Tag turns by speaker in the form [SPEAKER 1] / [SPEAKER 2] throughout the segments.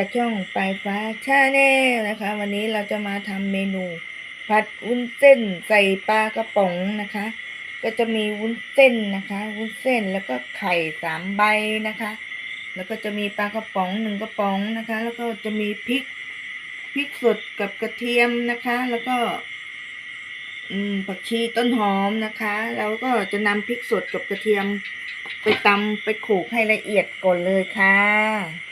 [SPEAKER 1] จากช่องปลายฟ้าชาแนลนะคะ วันนี้เราจะมาทำเมนู ผัดวุ้นเส้นใส่ปลากระป๋องนะคะ ก็จะมีวุ้นเส้นนะคะ วุ้นเส้นแล้วก็ไข่สามใบนะคะ แล้วก็จะมีปลากระป๋องหนึ่งกระป๋องนะคะ แล้วก็จะมีพริกพริกสดกับกระเทียมนะคะ แล้วก็ผักชีต้นหอมนะคะแล้วก็จะนำพริกสดกับกระเทียม ไปตำไปโขลกให้ละเอียดก่อนเลยค่ะ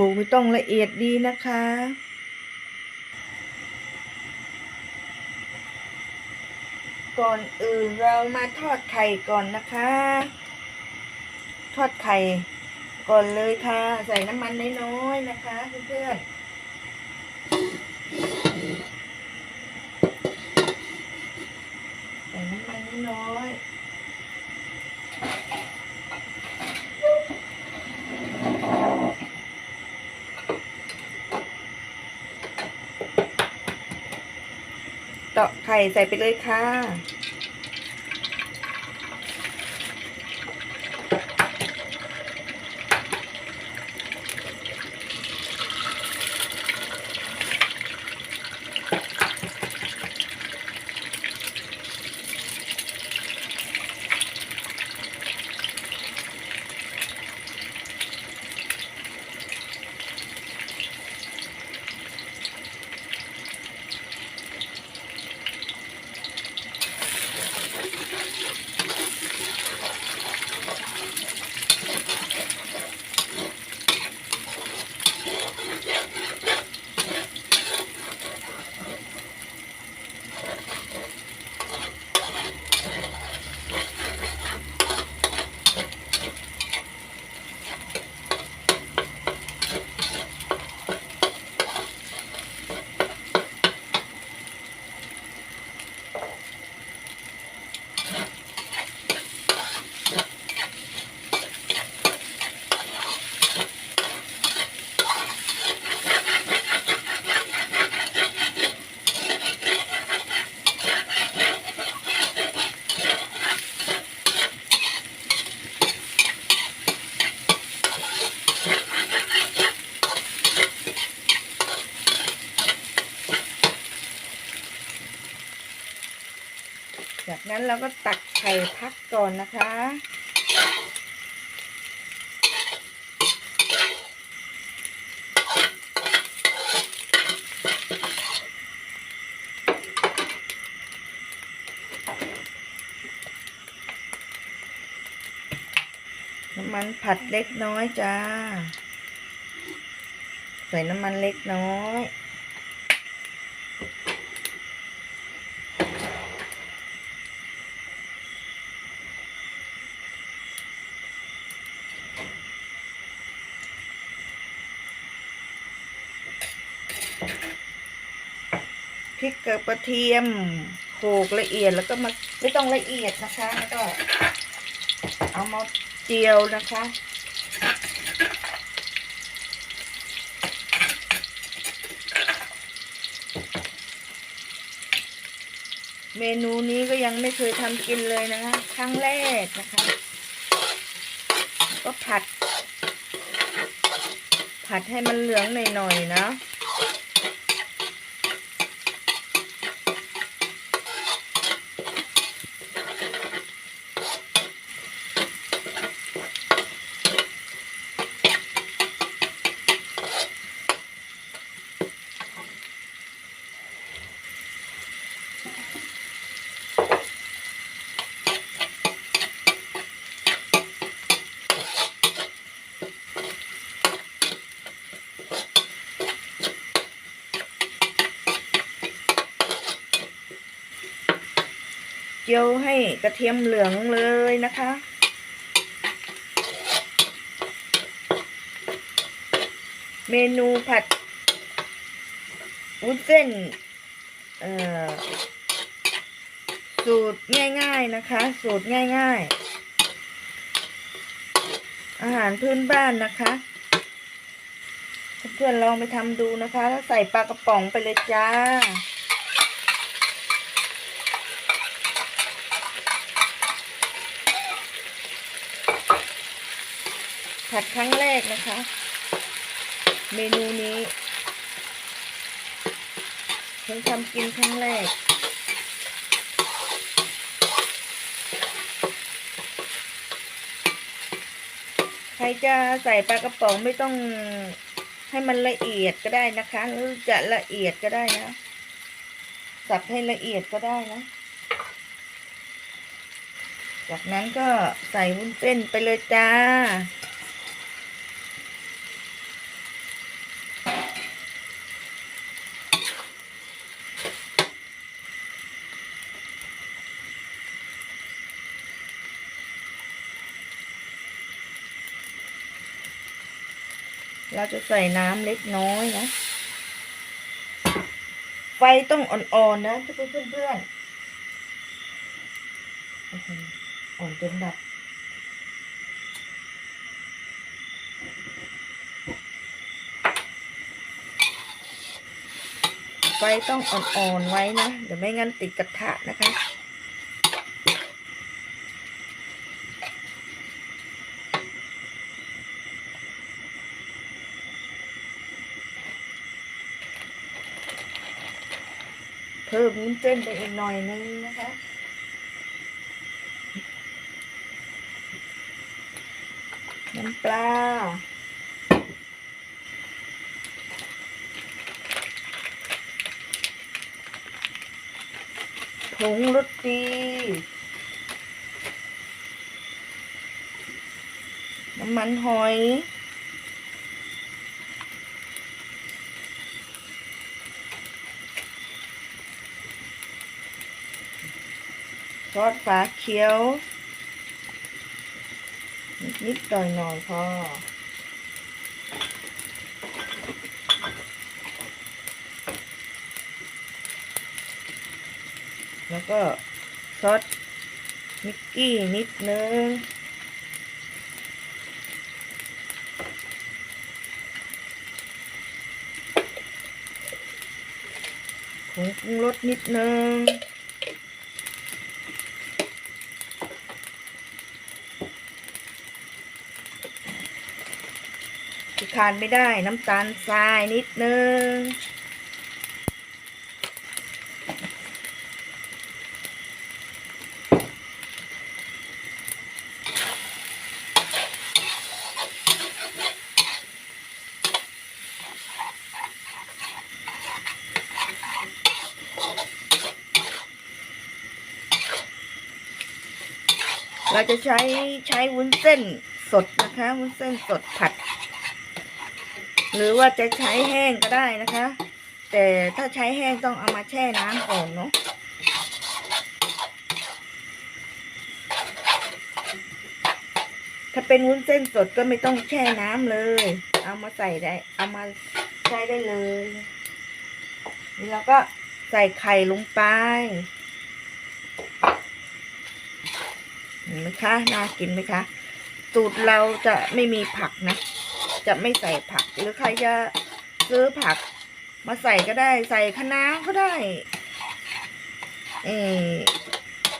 [SPEAKER 1] โขลกไม่ต้องละเอียดดีนะคะ ก่อนอื่นเรามาทอดไข่ก่อนนะคะ ทอดไข่ก่อนเลยค่ะ ใส่น้ำมันน้อยๆนะคะเพื่อนๆใส่น้ำมันน้อยๆาะไข่ใส่ไปเลยค่ะ จากนั้นเราก็ตักไข่พักก่อนนะคะ น้ำมันผัดเล็กน้อยจ้า ใส่น้ำมันเล็กน้อย พริกกับกระเทียมโขลกละเอียดแล้วก็มาไม่ต้องละเอียดนะคะแล้วก็เอามาเจียวนะคะเมนูนี้ก็ยังไม่เคยทำกินเลยนะคะ ครั้งแรกนะคะ ก็ผัด ผัดให้มันเหลืองหน่อยๆนะ จียวให้กระเทียมเหลืองเลยนะคะ เมนูผัดวุ้นเส้นสูตรง่ายๆนะคะ สูตรง่าย ๆ อาหารพื้นบ้านนะคะเพื่อนๆลองไปทำดูนะคะ แล้วใส่ปลากระป๋องไปเลยจ้า ผัดครั้งแรกนะคะ เมนูนี้เพิ่งทำกินครั้งแรก ใครจะใส่ปลากระป๋องไม่ต้องให้มันละเอียดก็ได้นะคะหรือจะละเอียดก็ได้นะ สับให้ละเอียดก็ได้นะ จากนั้นก็ใส่วุ้นเส้นไปเลยจ้า เราจะใส่น้ำเล็กน้อยนะ ไฟต้องอ่อนๆนะทุกเพื่อนๆอ่อนจนดับไฟต้องอ่อนๆไว้นะ เดี๋ยวไม่งั้นติดกระทะนะคะ เพิ่มวุ้นเส้นไปอีกหน่อยนึงนะคะ น้ำปลาผงรสดีน้ำมันหอย ซอสฝาเขียว นิดๆหน่อยหน่อยๆพอแล้วก็ซอสมิกกี้นิดนึง ผงปรุงรสนิดนึง ขาดไม่ได้น้ำตาลทรายนิดนึง เราจะใช้ใช้วุ้นเส้นสดนะคะวุ้นเส้นสดผัด หรือว่าจะใช้แห้งก็ได้นะคะ แต่ถ้าใช้แห้งต้องเอามาแช่น้ำก่อนเนาะถ้าเป็นวุ้นเส้นสดก็ไม่ต้องแช่น้ำเลย เอามาใส่ได้ เอามาใช้ได้เลยนี่เราก็ใส่ไข่ลงไปเห็นไหมคะ น่ากินไหมคะ สูตรเราจะไม่มีผักนะ จะไม่ใส่ผัก หรือใครจะซื้อผัก มาใส่ก็ได้ใส่คะน้าก็ได้เออ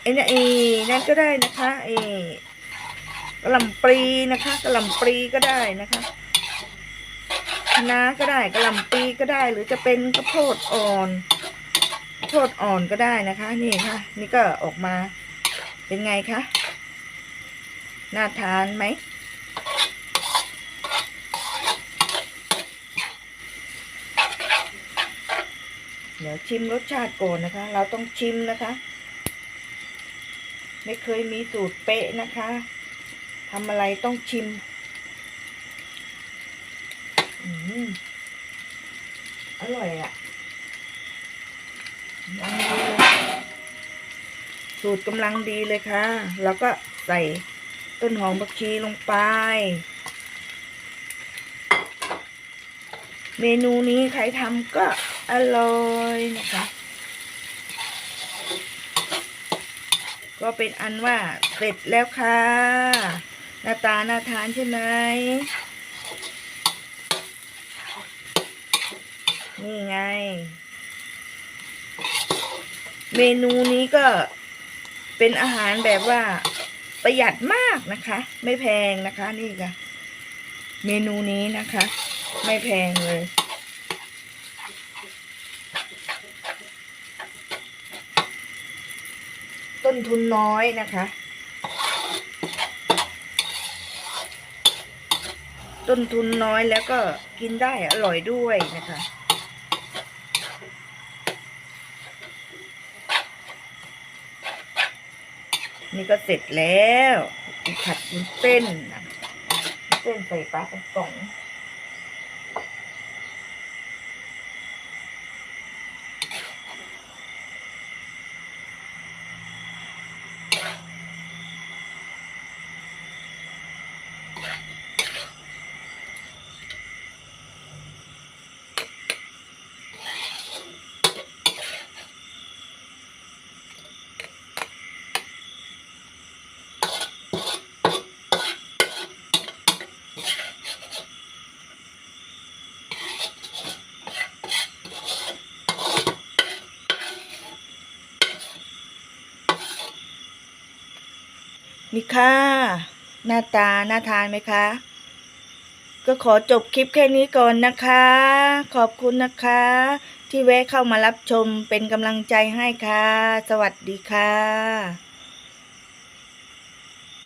[SPEAKER 1] ไอ้เนี่ยเอนั่นก็ได้นะคะเอกระลำปลีนะคะกระลำปลีก็ได้นะคะคะน้าก็ได้กระลำปีก็ได้ หรือจะเป็นข้าวโพดอ่อนข้าวโพดอ่อนก็ได้นะคะ นี่ค่ะ นี่ก็ออกมาเป็นไงคะน่าทานไหม เดี๋ยวชิมรสชาติก่อนนะคะ เราต้องชิมนะคะ ไม่เคยมีสูตรเป๊ะนะคะทำอะไรต้องชิมอืมอร่อยอะ่ะสูตรกำลังดีเลยค่ะ แล้วก็ใส่ต้นหอมผักชีลงไป เมนูนี้ใครทำก็ อร่อยนะคะ ก็เป็นอันว่าเสร็จแล้วค่ะ หน้าตาน่าทานใช่ไหมนี่ไง เมนูนี้ก็เป็นอาหารแบบว่าประหยัดมากนะคะ ไม่แพงนะคะนี่ค่ะ เมนูนี้นะคะ ไม่แพงเลย ต้นทุนน้อยนะคะ ต้นทุนน้อยแล้วก็กินได้อร่อยด้วยนะคะนี่ก็เสร็จแล้ว ผัดวุ้นเส้นนะวุ้นเส้นใส่ปลากระป๋อง นี่ค่ะ หน้าตา น่าทานไหมคะ ก็ขอจบคลิปแค่นี้ก่อนนะคะ ขอบคุณนะคะ ที่แวะเข้ามารับชมเป็นกำลังใจให้ค่ะ สวัสดีค่ะ